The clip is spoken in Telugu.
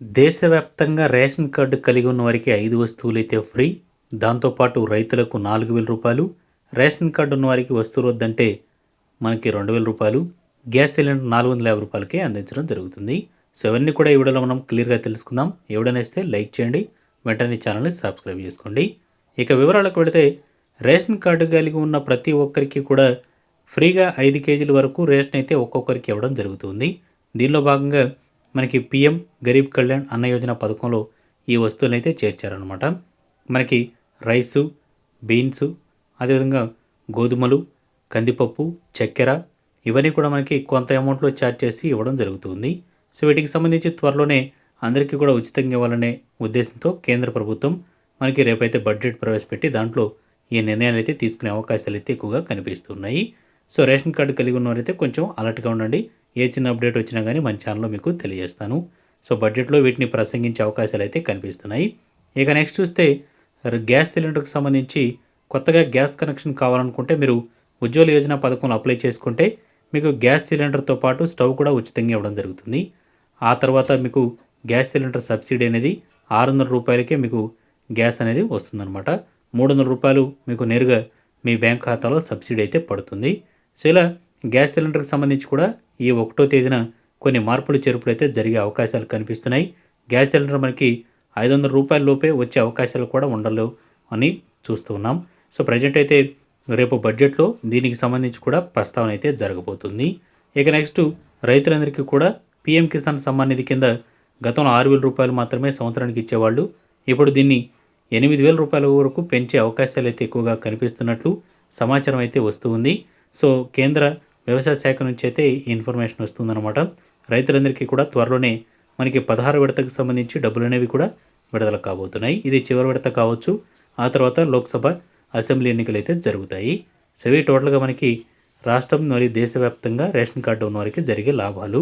దేశవ్యాప్తంగా రేషన్ కార్డు కలిగి ఉన్న వారికి ఐదు వస్తువులు అయితే ఫ్రీ దాంతోపాటు రైతులకు నాలుగు వేల రూపాయలు రేషన్ కార్డు ఉన్న వారికి వస్తువులు వద్దంటే మనకి రెండు వేల రూపాయలు గ్యాస్ సిలిండర్ నాలుగు వందల యాభై రూపాయలకే అందించడం జరుగుతుంది. సో ఇవన్నీ కూడా ఈ వీడియోలో మనం క్లియర్గా తెలుసుకుందాం. ఎవడనేస్తే లైక్ చేయండి వెంటనే ఛానల్ని సబ్స్క్రైబ్ చేసుకోండి. ఇక వివరాలకు వెళితే రేషన్ కార్డు కలిగి ఉన్న ప్రతి ఒక్కరికి కూడా ఫ్రీగా ఐదు కేజీల వరకు రేషన్ అయితే ఒక్కొక్కరికి ఇవ్వడం జరుగుతుంది. దీనిలో భాగంగా మనకి పిఎం గరీబ్ కళ్యాణ్ అన్న యోజన పథకంలో ఈ వస్తువులు అయితే చేర్చారనమాట మనకి రైసు బీన్స్ అదేవిధంగా గోధుమలు కందిపప్పు చక్కెర ఇవన్నీ కూడా మనకి కొంత అమౌంట్లో ఛార్జ్ చేసి ఇవ్వడం జరుగుతుంది. సో వీటికి సంబంధించి త్వరలోనే అందరికీ కూడా ఉచితంగా ఇవ్వాలనే ఉద్దేశంతో కేంద్ర ప్రభుత్వం మనకి రేపైతే బడ్జెట్ ప్రవేశపెట్టి దాంట్లో ఈ నిర్ణయాలు అయితే తీసుకునే అవకాశాలు అయితే ఎక్కువగా కనిపిస్తున్నాయి. సో రేషన్ కార్డు కలిగి ఉన్నవారైతే కొంచెం అలర్ట్గా ఉండండి. ఏ చిన్న అప్డేట్ వచ్చినా కానీ మన ఛానల్లో మీకు తెలియజేస్తాను. సో బడ్జెట్లో వీటిని ప్రసంగించే అవకాశాలు అయితే కనిపిస్తున్నాయి. ఇక నెక్స్ట్ చూస్తే గ్యాస్ సిలిండర్కి సంబంధించి కొత్తగా గ్యాస్ కనెక్షన్ కావాలనుకుంటే మీరు ఉజ్వల యోజన పథకంలో అప్లై చేసుకుంటే మీకు గ్యాస్ సిలిండర్తో పాటు స్టవ్ కూడా ఉచితంగా ఇవ్వడం జరుగుతుంది. ఆ తర్వాత మీకు గ్యాస్ సిలిండర్ సబ్సిడీ అనేది ఆరు వందల రూపాయలకే మీకు గ్యాస్ అనేది వస్తుందన్నమాట. మూడు వందల రూపాయలు మీకు నేరుగా మీ బ్యాంక్ ఖాతాలో సబ్సిడీ అయితే పడుతుంది. సో ఇలా గ్యాస్ సిలిండర్కి సంబంధించి కూడా ఈ ఒకటో తేదీన కొన్ని మార్పులు చేర్పులు అయితే జరిగే అవకాశాలు కనిపిస్తున్నాయి. గ్యాస్ సిలిండర్ మనకి ఐదు వందల రూపాయల లోపే వచ్చే అవకాశాలు కూడా ఉండలేవు అని చూస్తూ ఉన్నాం. సో ప్రజెంట్ అయితే రేపు బడ్జెట్లో దీనికి సంబంధించి కూడా ప్రస్తావన అయితే జరగబోతుంది. ఇక నెక్స్ట్ రైతులందరికీ కూడా పీఎం కిసాన్ సమ్మాన్ నిధి కింద గతంలో ఆరు వేల రూపాయలు మాత్రమే సంవత్సరానికి ఇచ్చేవాళ్ళు. ఇప్పుడు దీన్ని ఎనిమిది వేల రూపాయల వరకు పెంచే అవకాశాలు అయితే ఎక్కువగా కనిపిస్తున్నట్లు సమాచారం అయితే వస్తూ ఉంది. సో కేంద్ర వ్యవసాయ శాఖ నుంచి అయితే ఈ ఇన్ఫర్మేషన్ వస్తుందన్నమాట. రైతులందరికీ కూడా త్వరలోనే మనకి పదహారు విడతకు సంబంధించి డబ్బులు అనేవి కూడా విడుదల కాబోతున్నాయి. ఇది చివరి విడత కావచ్చు. ఆ తర్వాత లోక్సభ అసెంబ్లీ ఎన్నికలు అయితే జరుగుతాయి. సో ఇవి టోటల్గా మనకి రాష్ట్రం మరియు దేశవ్యాప్తంగా రేషన్ కార్డు ఉన్న వారికి జరిగే లాభాలు.